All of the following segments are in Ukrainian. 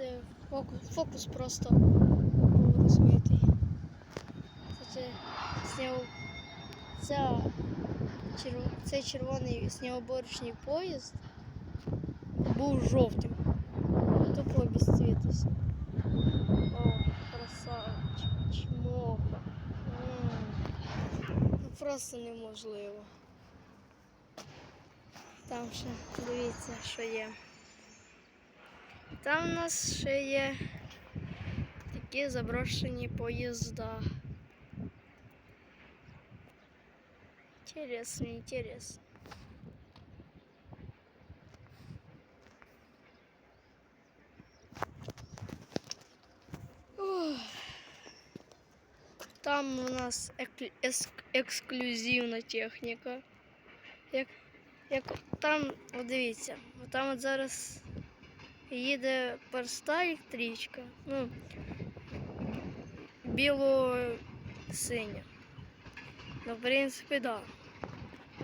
бачите, фокус, просто був розмитий. Це сняв ця, черв... цей червоний снігоуборочний поїзд був жовтим. Тупо обесцвітився. О, красавчик, чмоха. Ну просто неможливо. Там ще дивіться, що є. Там у нас ще є такі заброшені поїзда. Интересно, интересно. Ох. Там у нас еклю- ес- ексклюзивна техніка. Як, як там, от дивіться, от там от зараз їде проста електричка. Ну, біло-синя. Ну, в принципі, да.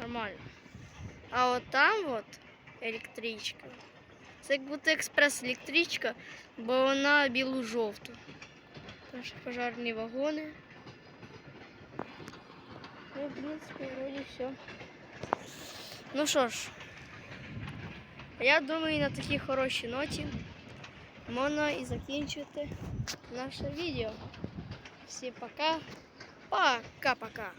Нормально. А от там от електричка. Це як будто експрес-електричка, бо вона білу-жовту. Там ще пожарні вагони. Ну, в принципі, вроді все. Ну що ж, я думаю, на такій хорошій ноті можна і закінчити наше відео. Всім пока. Пока-пока.